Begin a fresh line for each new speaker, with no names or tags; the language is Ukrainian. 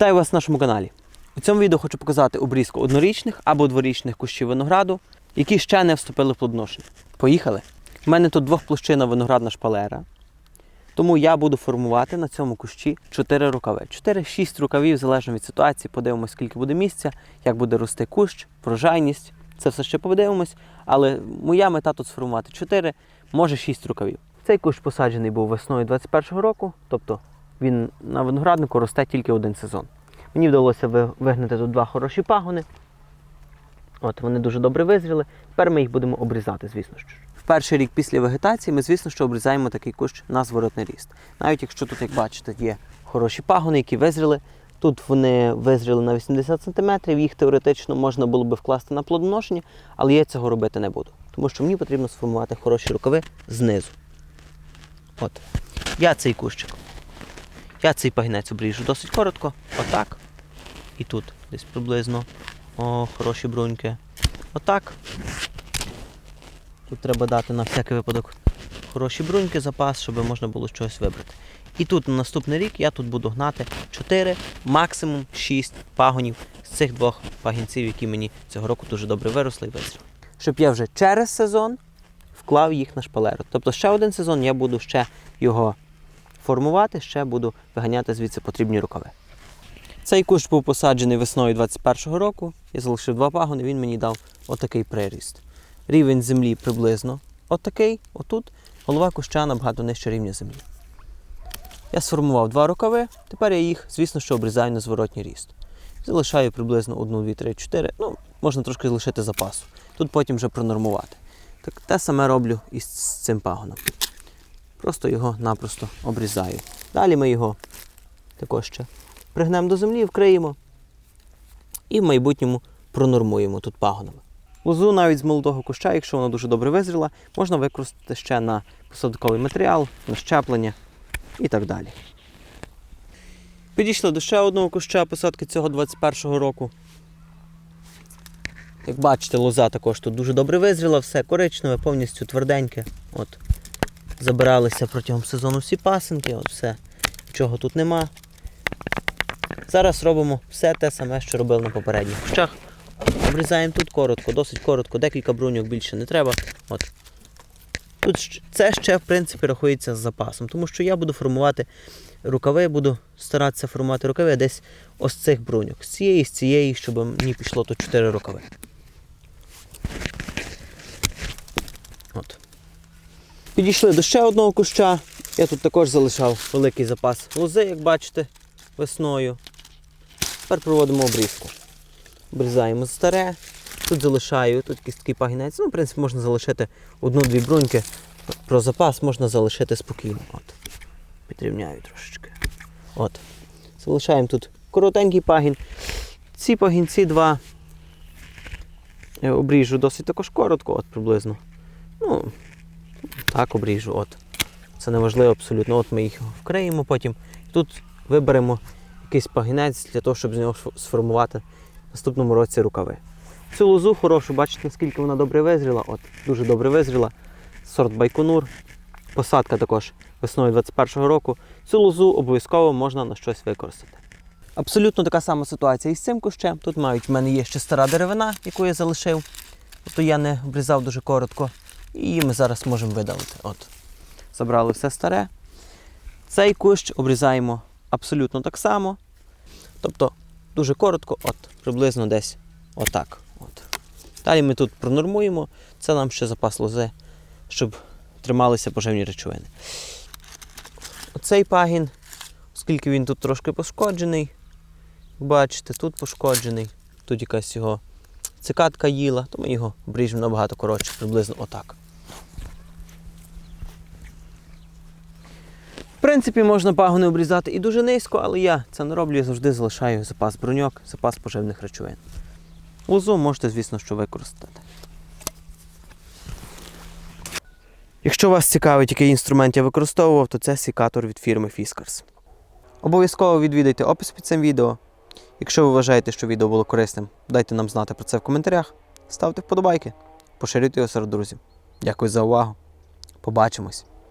Вітаю вас на нашому каналі. У цьому відео хочу показати обрізку однорічних або дворічних кущів винограду, які ще не вступили в плодоношення. Поїхали! У мене тут двохплощина виноградна шпалера. Тому я буду формувати на цьому кущі 4 рукави. 4-6 рукавів, залежно від ситуації, подивимось, скільки буде місця, як буде рости кущ, врожайність. Це все ще подивимось. Але моя мета тут сформувати 4, може 6 рукавів. Цей кущ посаджений був весною 21-го року, тобто він на винограднику росте тільки один сезон. Мені вдалося вигнати тут два хороші пагони. От вони дуже добре визріли. Тепер ми їх будемо обрізати, звісно ж. В перший рік після вегетації ми, звісно, що обрізаємо такий кущ на зворотний ріст. Навіть якщо тут, як бачите, є хороші пагони, які визріли. Тут вони визріли на 80 см, їх теоретично можна було би вкласти на плодоношення, але я цього робити не буду. Тому що мені потрібно сформувати хороші рукави знизу. От. Я цей кущик. Я цей пагінець обріжу досить коротко. Отак. І тут десь приблизно. О, хороші бруньки. Отак. Тут треба дати на всякий випадок хороші бруньки, запас, щоб можна було щось вибрати. І тут на наступний рік я тут буду гнати 4, максимум 6 пагонів з цих двох пагінців, які мені цього року дуже добре виросли і визріли. Щоб я вже через сезон вклав їх на шпалеру. Тобто ще один сезон я буду ще його формувати, ще буду виганяти звідси потрібні рукави. Цей кущ був посаджений весною 21-го року. Я залишив два пагони, він мені дав отакий приріст. Рівень землі приблизно отакий, отут. Голова куща набагато нижче рівня землі. Я сформував два рукави, тепер я їх, звісно, що обрізаю на зворотній ріст. Залишаю приблизно 1, 2, 3, 4. Ну, можна трошки залишити запасу. Тут потім вже пронормувати. Так те саме роблю і з цим пагоном. Просто його напросто обрізаю. Далі ми його також ще пригнемо до землі, вкриємо і в майбутньому пронормуємо тут пагонами. Лозу навіть з молодого куща, якщо вона дуже добре визріла, можна використати ще на посадковий матеріал, на щеплення і так далі. Підійшли до ще одного куща посадки цього 21-го року. Як бачите, лоза також тут дуже добре визріла, все коричневе, повністю тверденьке. От. Забиралися протягом сезону всі пасинки, от все. Нічого тут нема. Зараз робимо все те саме, що робили на попередніх кущах. Обрізаємо тут коротко, досить коротко, декілька бруньок більше не треба. От. Тут це ще, в принципі, рахується з запасом, тому що я буду формувати рукави, буду старатися формувати рукави десь ось цих бруньок. З цієї, з цієї, щоб мені пішло тут 4 рукави. От. Підійшли до ще одного куща. Я тут також залишав великий запас лози, як бачите, весною. Тепер проводимо обрізку. Обрізаємо старе. Тут залишаю, тут такий пагінець. Ну, в принципі, можна залишити одну-дві бруньки. Про запас можна залишити спокійно. От. Підрівняю трошечки. От. Залишаємо тут коротенький пагін. Ці пагінці два я обріжу досить також коротко, от приблизно. Ну, так обріжу. От. Це не важливо абсолютно. От ми їх вкриємо потім. Тут виберемо якийсь пагінець для того, щоб з нього сформувати в наступному році рукави. Цю лозу хорошу, бачите, наскільки вона добре визріла. От, дуже добре визріла. Сорт Байконур. Посадка також весною 21-го року. Цю лозу обов'язково можна на щось використати. Абсолютно така сама ситуація і з цим кущем. Тут мають в мене є ще стара деревина, яку я залишив. Тобто я не обрізав дуже коротко. І ми зараз можемо видалити. От. Забрали все старе. Цей кущ обрізаємо абсолютно так само. Тобто дуже коротко, от, приблизно десь отак. От. Далі ми тут пронормуємо. Це нам ще запас лози, щоб трималися поживні речовини. Оцей пагін, оскільки він тут трошки пошкоджений, бачите, тут пошкоджений, тут якась його цикатка їла, то ми його обріжемо набагато коротше, приблизно отак. Принципі, можна пагони обрізати і дуже низько, але я це не роблю, я завжди залишаю запас броньок, запас поживних речовин. Лозу можете, звісно, що використати. Якщо вас цікавить, який інструмент я використовував, то це сікатор від фірми Fiskars. Обов'язково відвідайте опис під цим відео. Якщо ви вважаєте, що відео було корисним, дайте нам знати про це в коментарях. Ставте вподобайки, поширюйте його серед друзів. Дякую за увагу. Побачимось!